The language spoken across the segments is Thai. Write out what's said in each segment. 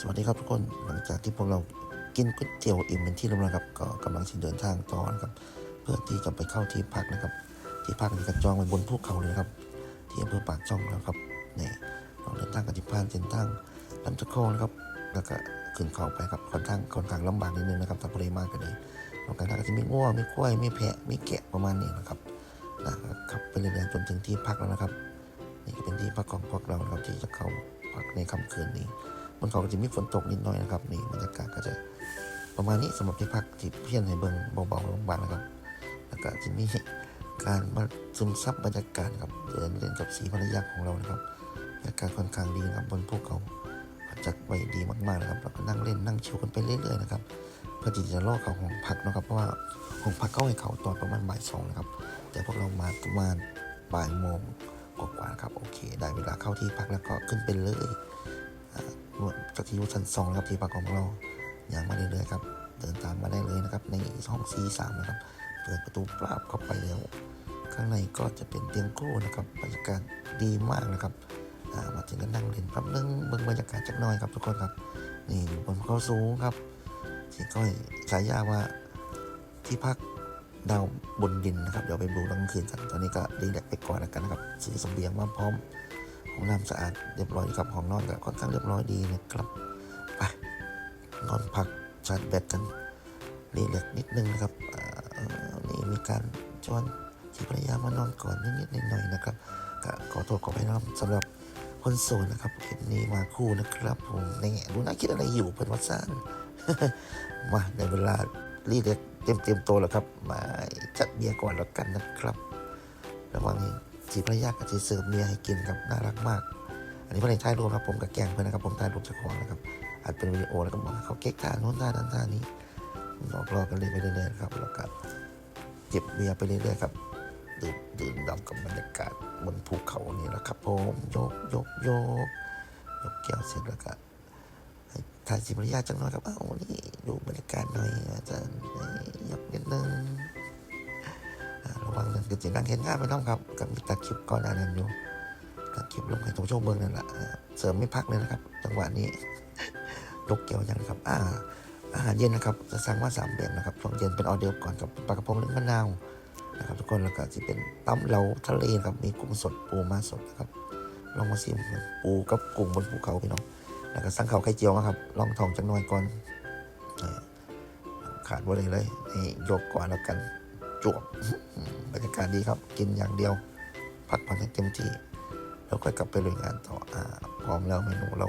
สวัสดีครับทุกคนหลังจากที่พวกเรากินก๋วยเตี๋ยวอิ่มเป็นที่เรียบร้อยครับ ก็กำลังจะเดินทางต่อนะครับ เพื่อที่จะไปเข้าที่พักนะครับ ที่พักนี้ก็จองไว้บนภูเขาเลยครับ ที่อำเภอปากช่องนะครับเนี่เราเดินทางกันที่ผ่านเส้นทางลำตะโคงนะครับ แล้วก็ขึ้นเขาไปครับค่อนข้างค่อนข้างลำบากนิดนึงนะครับถ้าบริมากกันเลยตรงกลางก็จะมีง่วมีควยมีแพะมีแกะประมาณนี้นะครับนะครับไปเรื่อยๆจนถึงที่พักแล้วนะครับ นี่ก็เป็นที่พักของพวกเราครับที่จะเข้าพักในค่ำคืนนี้ บนเขาก็จะมีฝนตกนิดหน่อยนะครับนี่บรรยากาศก็จะประมาณนี้สำหรับที่พักที่เพี้ยนให้เบิ่งเบาๆลงบางนะครับแล้วก็จะมีการมาซึมซับบรรยากาศครับเดินเล่นกับสีภรรยาของเรานะครับบรรยากาศค่อนข้างดีนะครับบนภูเขาจัดไว้ดีมากๆนะครับแล้วก็นั่งเล่นนั่งชิวกันไปเรื่อยๆนะครับเพื่อที่จะล่อเขาของพักนะครับ เพราะว่าของพักเข้าให้เขาตอนประมาณบ่ายสองนะครับ แต่พวกเรามาประมาณบ่ายโมงกว่าๆครับโอเค ได้เวลาเข้าที่พักแล้วก็ขึ้นไปเลย นวดจากที่อยู่ชั้นสองนะครับที่พักของเราอย่างมาเรื่อยๆครับเดินตามมาได้เลยนะครับ ในห้อง C3 นะครับ เปิดประตูปราบเข้าไปแล้ว ข้างในก็จะเป็นเตียงคู่นะครับบรรยากาศดีมากนะครับมาถึงก็นั่งเล่นแป๊บนึงเบิ่งบรรยากาศจักหน่อยครับทุกคนครับ นี่อยู่บนเขาสูงครับที่ก้อยฉายาว่าที่พักดาวบนดินนะครับ เดี๋ยวไปดูกลางคืนกัน ตอนนี้ก็ดีแลกไปก่อนแล้วกันนะครับซื้อเบียงมาพร้อม ห้องน้ำสะอาดเรียบร้อยครับห้องนอนก็ค่อนข้างเรียบร้อยดีนะครับไปนอนพักชาร์จแบตกันรีแลกนิดนึงนะครับนี่มีการชวนที่ภรรยามานอนก่อนนิดๆหน่อยๆนะครับก็ขอโทษขอไปน้ำสำหรับคนโสดนะครับคลิปนี้มาคู่นะครับผมนี่ดูน่าคิดอะไรอยู่เพิ่นวัดซ่านมาในเวลารีแลกซ์เต็มเต็มตัวแล้วครับ มาจัดเบียร์ก่อนแล้วกันนะครับ ระหว่าง นี้สีภรรยากับสีเสิร์ฟเมียให้กินครับน่ารักมาก อันนี้เพื่อนถ่ายรูปครับผมกับแกงเพื่อนนะครับผมถ่ายรูปเจาของนะครับอัดเป็นวิดีโอแล้วก็บอกเขาเก๊กท่าโน้นท่านั้นท่านี้หลอกล่อกันเลยไปเรื่อยๆครับแล้วก็เก็บเบียร์ไปเรื่อยๆครับดื่มดื่มด่ำกับบรรยากาศบนภูเขานี่แหละครับผมยกยกยกยกแก้วเสร็จแล้วก็ถ่ายสีภรรยาจังหน่อยครับอ้าวนี่ดูบรรยากาศหน่อยอาจารย์ยกนิดนึง อ่าระวังนั่นก็จะนั่งเห็นง่ายไปน้องครับกับมีตัดคลิปก่อนหน้านั้นอยู่ตัดคลิปลงให้ทุกช่วงเบิ้งนั่นแหละเสริมไม่พักเลยนะครับ จังหวะนี้ลกเกี่ยวยังครับ อ่า อาหารเย็นนะครับ จะสั่งมาสามแบบนะครับช่วงเย็นเป็นออเดอร์ฟก่อนกับปลากระพงนึ่งมะนาวนะครับทุกคนแล้วก็จะเป็นตำเหลาทะเลนะครับมีกุ้งสดปูมาสดนะครับลองมาซิมปูกับกุ้งบนภูเขาพี่น้องแล้วก็สั่งข้าวไข่เจียวนะครับลองทองจังหน่อยก่อนขาดว่าเลยเลยนี่ยกก่อนแล้วกัน จวบบรรยากาศดีครับ กินอย่างเดียว พักผ่อนให้เต็มที่แล้วก็กลับไปลุยงานต่ออ่าพร้อมแล้วเมนูเรา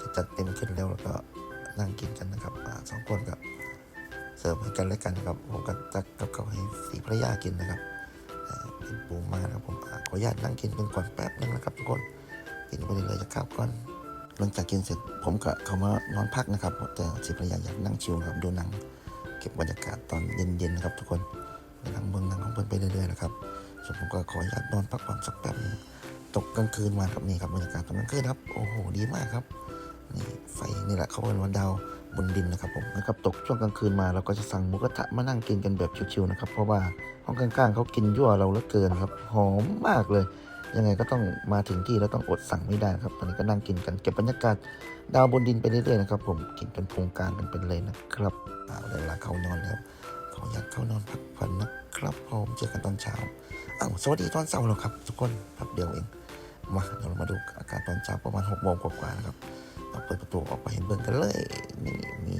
จะจัดเต็มขึ้นแล้วแล้วก็นั่งกินกันนะครับอ่าสองคนกับเสิร์ฟให้กันและกันนะครับผมก็ตักกับเขาให้สีภรรยากินนะครับอ่าเป็นปูมานะครับผมขออนุญาตนั่งกินกันก่อนแป๊บนึงนะครับทุกคนกินไปเรื่อยจะข้าวก่อนหลังจากกินเสร็จผมก็เขามานอนพักนะครับแต่สีภรรยาอยากนั่งชิลครับดูหนังเก็บบรรยากาศตอนเย็นๆนะครับทุกคนันไปเรื่อยๆนะครับส่วนผมก็ขออนุญาตนอนพักผ่อนสักแป๊บหนึงตกกลางคืนมาครับนี่ครับบรรยากาศตอนกลางคืนครับโอ้โหดีมากครับนี่ไฟนี่แหละเขาเป็นวันดาวบนดินนะครับผมนะครับตกช่วงกลางคืนมาเราก็จะสั่งหมูกระทะมานั่งกินกันแบบชิวๆนะครับเพราะว่าห้องข้างๆเขากินยั่วเราเหลือเกินครับหอมมากเลยยังไงก็ต้องมาถึงที่แล้วต้องอดสั่งไม่ได้ครับตอนนี้ก็นั่งกินกันเก็บบรรยากาศดาวบนดินไปเรื่อยๆนะครับผมกินเป็นโครงการกันเป็นเลยนะครับเอาเวลาเข้านอนแล้วขออยากเข้านอนพักผ่อนนะ ครับผมเจอกันตอนเช้าอ้าวสวัสดีตอนเช้าแล้วครับ ทุกคนแป๊บเดียวเองมาเดี๋ยวเรามาดูอากาศตอนเช้าประมาณหกโมงกว่าๆนะครับเราเปิดประตูออกไปเห็นเบิ่งกันเลยนี่มี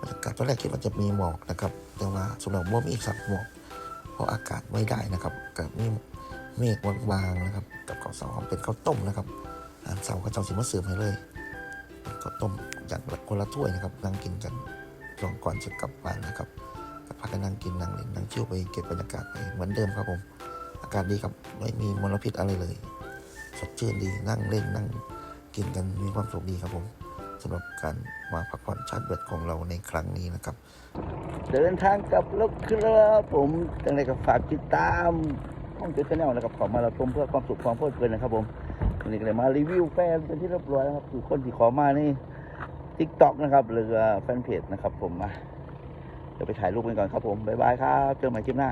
บรรยากาศตอนแรกคิดว่าจะมีหมอกนะครับ แต่ว่าสุดแล้วว่ามีสักหมอกเพราะอากาศไม่ได้นะครับกับมีเมฆบางๆนะครับ กับข้าวสารเป็นข้าวต้มนะครับอาหารเสาร์ก็เจ้าสิมาเสิร์ฟให้เลยข้าวต้มอย่างคนละถ้วยนะครับนั่งกินกันช่วงก่อนจะกลับบ้านนะครับ พากันนั่งกินนั่งเล่นนั่งเที่ยวไปเก็บบรรยากาศไปเหมือนเดิมครับผม อากาศดีครับไม่มีมลพิษอะไรเลยสดชื่นดีนั่งเล่นนั่งกินกันมีความสุขดีครับผมสำหรับการมาพักผ่อนชาร์จแบตของเราในครั้งนี้นะครับ เดินทางกลับแล้วครับผมจังไรก็ฝากติดตามห้องเจ็ดแนลนะครับขอมาเราชมเพื่อความสุขความเพลิดเพลินนะครับผมวันนี้ก็เลยมารีวิวแฟนเป็นที่เรียบร้อยแล้วครับคือคนที่ขอมานี่ทิกตอกนะครับหรือแฟนเพจนะครับผมมา ดี๋ยวไปถ่ายรูปกันก่อนครับผมบ๊ายบายครับเจอกันใหม่คลิปหน้า